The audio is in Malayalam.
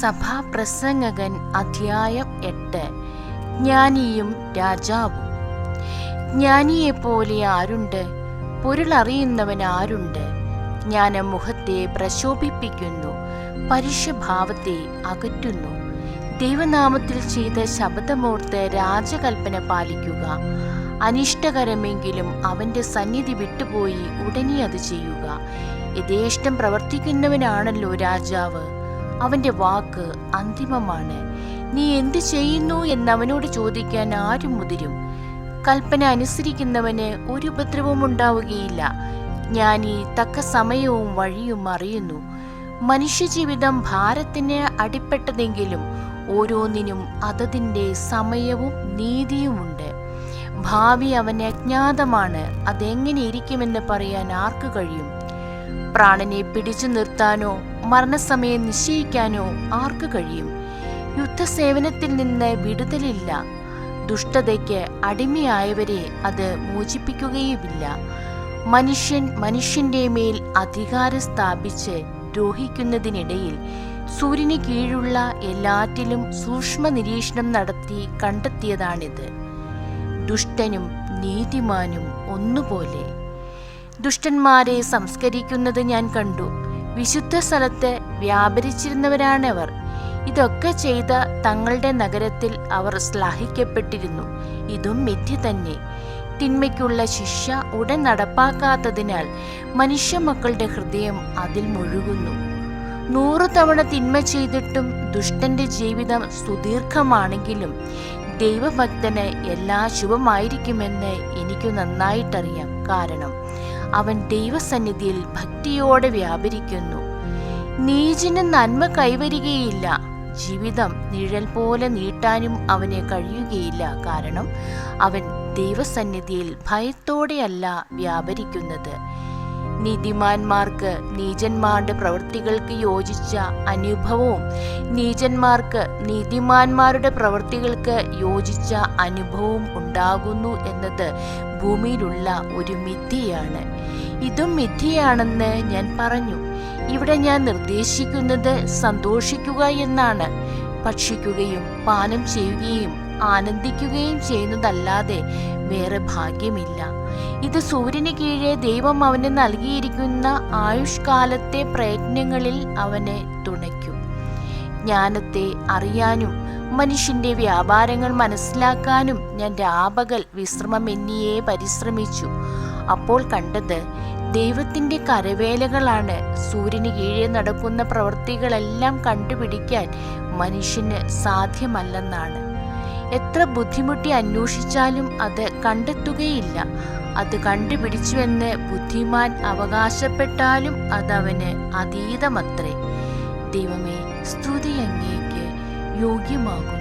സഭാപ്രസംഗകൻ അധ്യായം എട്ട്. ജ്ഞാനിയും രാജാവും. ജ്ഞാനിയെപ്പോലെ ആരുണ്ട്? പൊരുളറിയുന്നവൻ ആരുണ്ട്? ജ്ഞാനം മുഖത്തെ പ്രശോഭിപ്പിക്കുന്നു പരുഷഭാവത്തെ അകറ്റുന്നു. ദൈവനാമത്തിൽ ചെയ്ത ശബ്ദമോർത്ത് രാജകൽപ്പന പാലിക്കുക. അനിഷ്ടകരമെങ്കിലും അവന്റെ സന്നിധി വിട്ടുപോയി ഉടനെ അത് ചെയ്യുക. യഥേഷ്ടം പ്രവർത്തിക്കുന്നവനാണല്ലോ രാജാവ്. അവന്റെ വാക്ക് അന്തിമമാണ്. നീ എന്ത് ചെയ്യുന്നു എന്നവനോട് ചോദിക്കാൻ ആരും മുതിരും. കൽപ്പന അനുസരിക്കുന്നവന് ഒരു ഉപദ്രവവും ഉണ്ടാവുകയില്ല. ഞാൻ ഈ തക്ക സമയവും വഴിയും അറിയുന്നു. മനുഷ്യജീവിതം ഭാരത്തിന് അടിപ്പെട്ടതെങ്കിലും ഓരോന്നിനും അതതിന്റെ സമയവും നീതിയുമുണ്ട് ഭാവി അവന് അജ്ഞാതമാണ്. അതെങ്ങനെ ഇരിക്കുമെന്ന് പറയാൻ ആർക്ക് കഴിയും? പ്രാണനെ പിടിച്ചു നിർത്താനോ മരണസമയം നിശ്ചയിക്കാനോ ആർക്ക് കഴിയും? യുദ്ധസേവനത്തിൽ നിന്ന് വിടുതലില്ല. ദുഷ്ടതയ്ക്ക് അടിമയായവരെ അത് മോചിപ്പിക്കുകയുമില്ല. മനുഷ്യൻ മനുഷ്യന്റെ മേൽ അധികാരം സ്ഥാപിച്ച് ദ്രോഹിക്കുന്നതിനിടയിൽ സൂര്യന് കീഴുള്ള എല്ലാറ്റിലും സൂക്ഷ്മ നിരീക്ഷണം നടത്തി കണ്ടെത്തിയതാണിത്. ദുഷ്ടനും നീതിമാനും ഒന്നുപോലെ. ദുഷ്ടന്മാരെ സംസ്കരിക്കുന്നത് ഞാൻ കണ്ടു. വിശുദ്ധ സ്ഥലത്ത് വ്യാപരിച്ചിരുന്നവരാണവർ. ഇതൊക്കെ ചെയ്ത തങ്ങളുടെ നഗരത്തിൽ അവർ ശ്ലാഹിക്കപ്പെട്ടിരുന്നു ഇതും മിഥ്യ തന്നെ. തിന്മയ്ക്കുള്ള ശിക്ഷ ഉടൻ നടപ്പാക്കാത്തതിനാൽ മനുഷ്യമക്കളുടെ ഹൃദയം അതിൽ മുഴുകുന്നു. നൂറു തവണ തിന്മ ചെയ്തിട്ടും ദുഷ്ടന്റെ ജീവിതം സുദീർഘമാണെങ്കിലും ദൈവഭക്തന് എല്ലാ ശുഭമായിരിക്കുമെന്ന് എനിക്ക് നന്നായിട്ടറിയാം. കാരണം അവൻ ദൈവസന്നിധിയിൽ ഭക്തിയോടെ വ്യാപരിക്കുന്നു. നീചിന് നന്മ കൈവരികയില്ല. ജീവിതം നിഴൽ പോലെ നീട്ടാനും അവന് കഴിയുകയില്ല. കാരണം അവൻ ദൈവസന്നിധിയിൽ ഭയത്തോടെയല്ല വ്യാപരിക്കുന്നത്. നീതിമാന്മാർക്ക് നീചന്മാരുടെ പ്രവൃത്തികൾക്ക് യോജിച്ച അനുഭവവും നീചന്മാർക്ക് നീതിമാന്മാരുടെ പ്രവൃത്തികൾക്ക് യോജിച്ച അനുഭവവും ഉണ്ടാകുന്നു എന്നത് ഭൂമിയിലുള്ള ഒരു മിഥിയാണ് ഇതും മിഥിയാണെന്ന് ഞാൻ പറഞ്ഞു. ഇവിടെ ഞാൻ നിർദ്ദേശിക്കുന്നത് സന്തോഷിക്കുക എന്നാണ്. ഭക്ഷിക്കുകയും പാനം ചെയ്യുകയും ആനന്ദിക്കുകയും ചെയ്യുന്നതല്ലാതെ വേറെ ഭാഗ്യമില്ല. ഇത് സൂര്യന് കീഴേ ദൈവം അവന് നൽകിയിരിക്കുന്ന ആയുഷ്കാലത്തെ പ്രയത്നങ്ങളിൽ അവനെ തുണയ്ക്കും. ജ്ഞാനത്തെ അറിയാനും മനുഷ്യന്റെ വ്യാപാരങ്ങൾ മനസ്സിലാക്കാനും ഞാൻ രാപകൽ വിശ്രമമെന്നിയെ പരിശ്രമിച്ചു. അപ്പോൾ കണ്ടത് ദൈവത്തിന്റെ കരവേലകളാണ് സൂര്യന് കീഴെ നടക്കുന്ന പ്രവൃത്തികളെല്ലാം കണ്ടുപിടിക്കാൻ മനുഷ്യന് സാധ്യമല്ലെന്നാണ്. എത്ര ബുദ്ധിമുട്ടി അന്വേഷിച്ചാലും അത് കണ്ടെത്തുകയില്ല. അത് കണ്ടുപിടിച്ചുവെന്ന് ബുദ്ധിമാൻ അവകാശപ്പെട്ടാലും അതവന് അതീതമത്രേ. ദൈവമേ സ്തുതി അങ്ങേക്ക് യോഗ്യമാകും